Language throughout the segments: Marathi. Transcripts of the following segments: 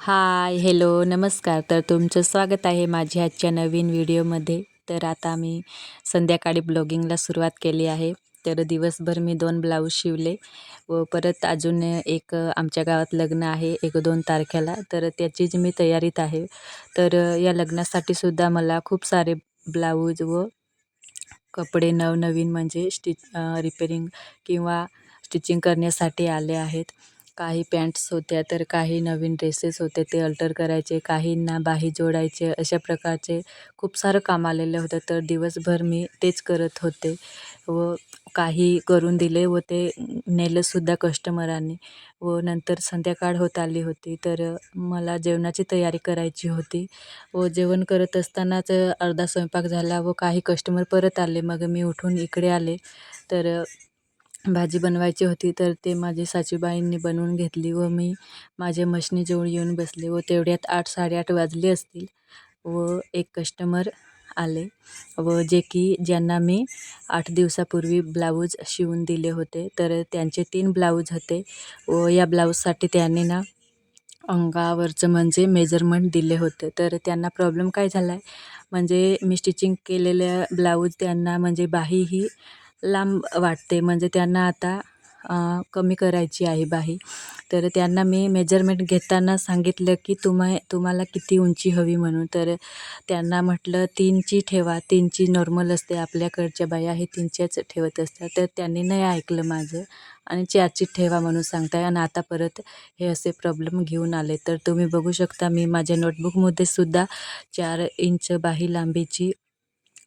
हाय हॅलो नमस्कार. तर तुमचं स्वागत आहे माझ्या आजच्या नवीन व्हिडिओमध्ये. तर आता मी संध्याकाळी ब्लॉगिंगला सुरुवात केली आहे. तर दिवसभर मी दोन ब्लाऊज शिवले व परत अजून एक आमच्या गावात लग्न आहे एक दोन तारखेला. तर त्याचीच मी तयारीत आहे. तर या लग्नासाठी सुद्धा मला खूप सारे ब्लाऊज व कपडे नवनवीन म्हणजे स्टिच रिपेरिंग किंवा स्टिचिंग करण्यासाठी आले आहेत. काही पॅन्ट्स होत्या तर काही नवीन ड्रेसेस होते ते अल्टर करायचे काहींना बाही जोडायचे अशा प्रकारचे खूप सारं काम आलेलं होतं. तर दिवसभर मी तेच करत होते व काही करून दिले व ते नेलंसुद्धा कस्टमरांनी व नंतर संध्याकाळ होत आली होती तर मला जेवणाची तयारी करायची होती व जेवण करत असतानाच अर्धा स्वयंपाक झाला व काही कस्टमर परत आले. मग मी उठून इकडे आले तर भाजी बनवायची होती तर ते माझे सासूबाईंनी बनवून घेतली व मी माझ्या मशनीजवळ येऊन बसले व तेवढ्यात आठ साडेआठ वाजले असतील व एक कस्टमर आले व जे की ज्यांना मी आठ दिवसापूर्वी ब्लाऊज शिवून दिले होते तर त्यांचे तीन ब्लाऊज होते व या ब्लाऊजसाठी त्यांनी ना अंगावरचं म्हणजे मेजरमेंट दिले होते. तर त्यांना प्रॉब्लेम काय झाला आहे म्हणजे मी स्टिचिंग केलेल्या ब्लाऊज त्यांना म्हणजे बाही ही लांब वाटते. म्हणजे त्यांना आता कमी करायची आहे बाही. तर त्यांना मी मेजरमेंट घेताना सांगितलं की तुम्हा तुम्हाला किती उंची हवी म्हणून. तर त्यांना म्हटलं तीनची ठेवा. तीनची नॉर्मल असते. आपल्याकडच्या बाया हे तीनच्याच ठेवत असतात. तर त्यांनी नाही ऐकलं माझं. आणि चारची ठेवा म्हणून सांगताय. आणि आता परत हे असे प्रॉब्लेम घेऊन आले. तर तुम्ही बघू शकता मी माझ्या नोटबुकमध्ये सुद्धा चार इंच बाही लांबीची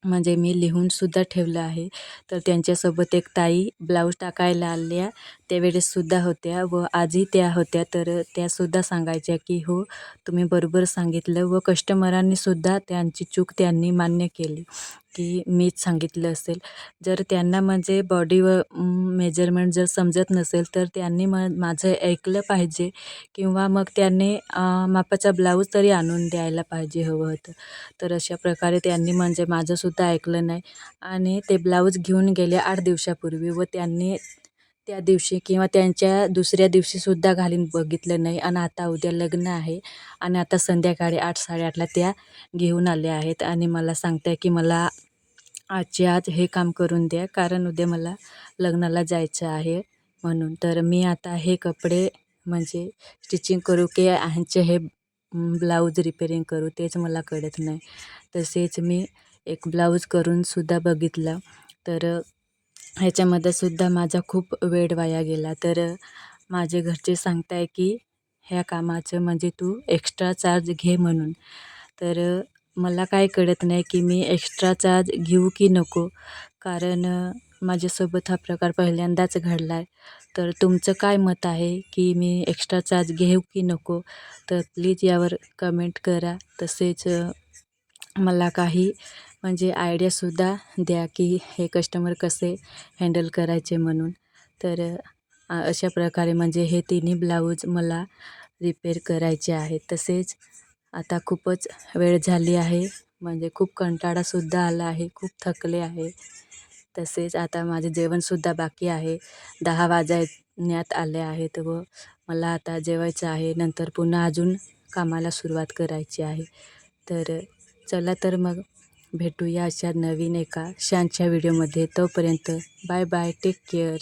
म्हणजे मी लिहूनसुद्धा ठेवलं आहे. तर त्यांच्यासोबत एक ताई ब्लाऊज टाकायला आल्या. त्यावेळेससुद्धा होत्या व आजही त्या होत्या. तर त्यासुद्धा सांगायच्या की हो तुम्ही बरोबर सांगितलं व कस्टमरांनीसुद्धा त्यांची चूक त्यांनी मान्य केली की मीच सांगितलं असेल. जर त्यांना म्हणजे बॉडी व मेजरमेंट जर समजत नसेल तर त्यांनी म माझं ऐकलं पाहिजे किंवा मग त्यांनी मापाचा ब्लाऊज तरी आणून द्यायला पाहिजे हवं होतं. तर अशा प्रकारे त्यांनी म्हणजे माझंसुद्धा ऐकलं नाही. आणि ते ब्लाऊज घेऊन गेले आठ दिवसापूर्वी व त्यांनी त्या दिवशी किंवा त्यांच्या दुसऱ्या दिवशीसुद्धा घालून बघितलं नाही. आणि आता उद्या लग्न आहे. आणि आता संध्याकाळी आठ साडेआठला त्या घेऊन आल्या आहेत. आणि मला सांगत आहे की मला आजच्या आज हे काम करून द्या. कारण उद्या मला लग्नाला जायचं आहे म्हणून. तर मी आता हे कपडे म्हणजे स्टिचिंग करू की ह्यांचे हे ब्लाऊज रिपेरिंग करू तेच मला कळत नाही. तसेच मी एक ब्लाऊज करूनसुद्धा बघितलं. तर ह्याच्यामध्ये सुद्धा माझा खूप वेळ वाया गेला. तर माझे घरचे सांगत आहे की ह्या कामाचं म्हणजे तू एक्स्ट्रा चार्ज घे म्हणून. तर मला काय कळत नाही की मी एक्स्ट्रा चार्ज घेऊ की नको. कारण माझ्यासोबत हा प्रकार पहिल्यांदाच घडला आहे तर तुमचं काय मत आहे की मी एक्स्ट्रा चार्ज घेऊ की नको? तर प्लीज यावर कमेंट करा. तसेच मला काही म्हणजे आयडियासुद्धा द्या की हे कस्टमर कसे हँडल करायचे म्हणून. तर अशा प्रकारे म्हणजे हे तिन्ही ब्लाऊज मला रिपेअर करायचे आहे तसेच आता खूपच वेळ झाली आहे. म्हणजे खूप कंटाळासुद्धा आला आहे. खूप थकले आहे. तसेच आता माझे जेवणसुद्धा बाकी आहे. दहा वाजण्यात आले आहेत व मला आता जेवायचं आहे. नंतर पुन्हा अजून कामाला सुरुवात करायची आहे. तर चला तर मग भेटूया अशा नवीन एका छानशा व्हिडिओमध्ये. तोपर्यंत बाय बाय टेक केअर.